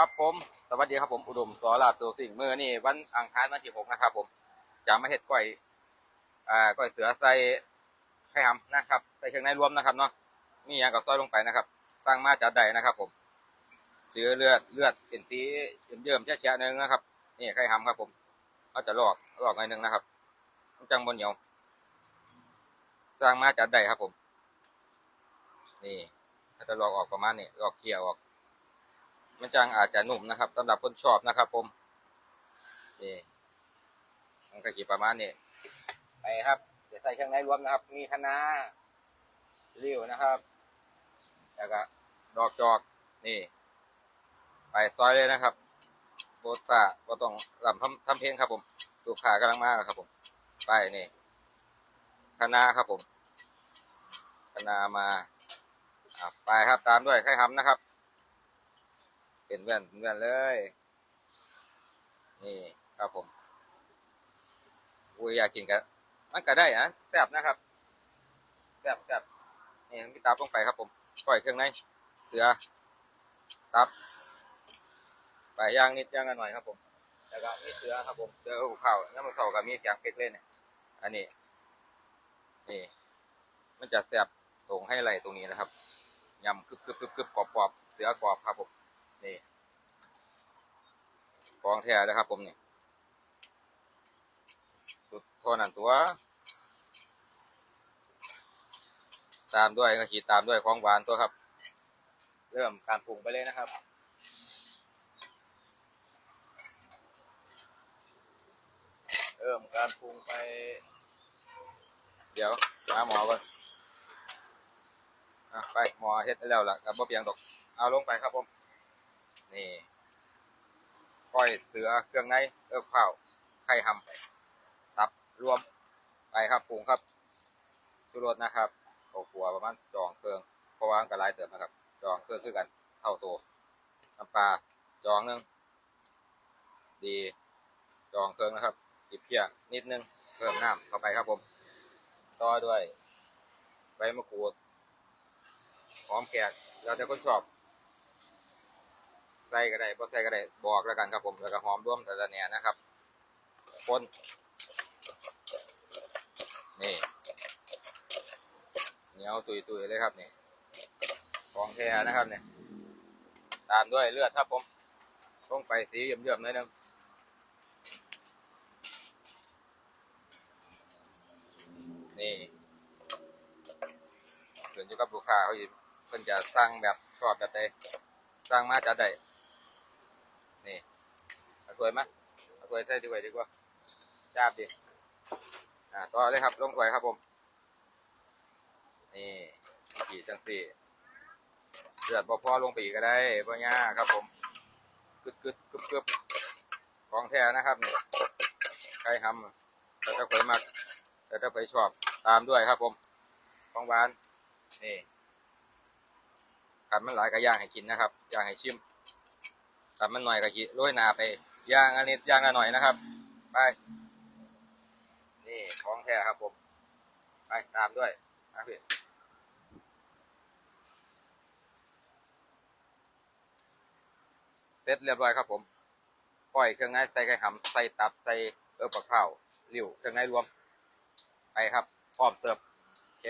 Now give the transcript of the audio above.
ครับผม สวัสดีครับผมอุดมสอลาบโซสิงเมื่อนี่วันอังคารวันที่หกนะครับ ผมจะมาเฮ็ดก้อยอ่าก้อยเสือใส่ไข่หำนะครับใส่เครื่องในรวมนะครับเนาะมีอย่างกับซอยลงไปนะครับ ตั้งมาจัดใดนะครับ ผมซื้อเลือดเลือดเป็นสีเยิ่มๆแฉะๆนึงนะครับนี่ไข่หำครับ ผมเขาจะลอกลอกหน่อยนึงนะครับจังบนเหนียวสร้างมาจัดใดครับผม นี่เขาจะลอกออกประมาณนี้ลอกเคี่ยวออก มันจังอาจจะนุ่มนะครับสำหรับคนชอบนะครับ ผมนี่มันก็กี่ประมาณนี้ไปครับเดี๋ยวใส่เครื่องในรวมนะครับ มีคะน้าเลี้ยวนะครับ แล้วก็ดอกจอกนี่ ไปซอยเลยนะครับโบตาก็ต้องลำทำทำเพลงครับผมลูกค้ากำลังมาครับผม ไปนี่คะน้าครับผมคะน้ามาไปครับตามด้วยไข่หำนะครับ เป็นแว่นเป็นแว่นเลย นี่ครับผมอุ้ยอยากกินกันมันก็ได้นะแซ่บนะครับแซ่บแซ่บนี่พี่ตับลงไปครับผมก้อยเครื่องในเสือตับไปย่างนิดย่างกันหน่อยครับผมแล้วก็มีเสือครับผมเสือหูข้าวน้ำมันเสากับมีแกงเป็ดเลยเนี่ยอันนี้นี่มันจะแซ่บตรงให้ไหลตรงนี้นะครับยำกึบกึบกึบกึบกรอบกรอบเสือกรอบครับผม นี่ฟองแท้เลยครับผมนี่สุดทษนั่นตัว ตามด้วยก็ขีดตามด้วยของหวานตัวครับ เริ่มการปรุงไปเลยนะครับเริ่มการปรุงไป เดี๋ยวหาหมอก่อนไปหมอเฮ็ดแล้วล่ะกับบ่เพียงดอก เอาลงไปครับผม นี่ก้อยเสือเครื่องในเอิบข้าวไข่หำตับรวมไปครับปรุงครับชูรสนะครับโอ้ขัวประมาณจองเครื่องเพราะว่ามันก็หลายเติมนะครับ จองเครื่องคือกันเท่าตัวน้ำปลาจองนึงดีจองเครื่องนะครับจิบเพียนิดนึงเพิ่มน้ำเข้าไปครับผม ต่อด้วยใบมะกรูดหอมแขกแล้วแต่คนชอบ ใส่ก็ได้บ่ใส่ก็ได้บอกแล้วกันครับผมแล้วก็หอมร่วมแต่ละเนี่ยนะครับคนนี่เหนียวตุยตุยๆเลยครับนี่ของแท้นะครับเนี่ยตามด้วยเลือดครับผมลงไปสีเยี่ยมๆหน่อยนึงนี่ขึ้นอยู่กับลูกค้าเขาเพิ่นจะสั่งแบบชอบแบบใดสั่งมาจะได้ นี่เอาถ้วยมาเอาถ้วยใส่ดีกว่าดีกว่าจาบดิอ่าต่อเลยครับลงถ้วยครับผม นี่กี่จังสี่เดือดพอพอลงไปอีกก็ได้บ่ยาครับผมกึดกึดกึบกึบของแท้นะครับนี่ใครทำแต่ถ้าใครมักแต่ถ้าใครชอบตามด้วยครับผมของหวานนี่ขันมันหลายก็ย่างให้กินนะครับย่างให้ชิม ตัดมันหน่อยกะทิโรยหนาไปย่างอันนี้ย่างละหน่อยนะครับ ไป นี่ของแท้ครับผม ไปตามด้วยนะพี่เสร็จเรียบร้อยครับผมปล่อยเครื่องในใส่ไข่หำใส่ตับใส่เออปักเผาหลิวเครื่องในรวม ไปครับพร้อมเสิร์ฟโอเค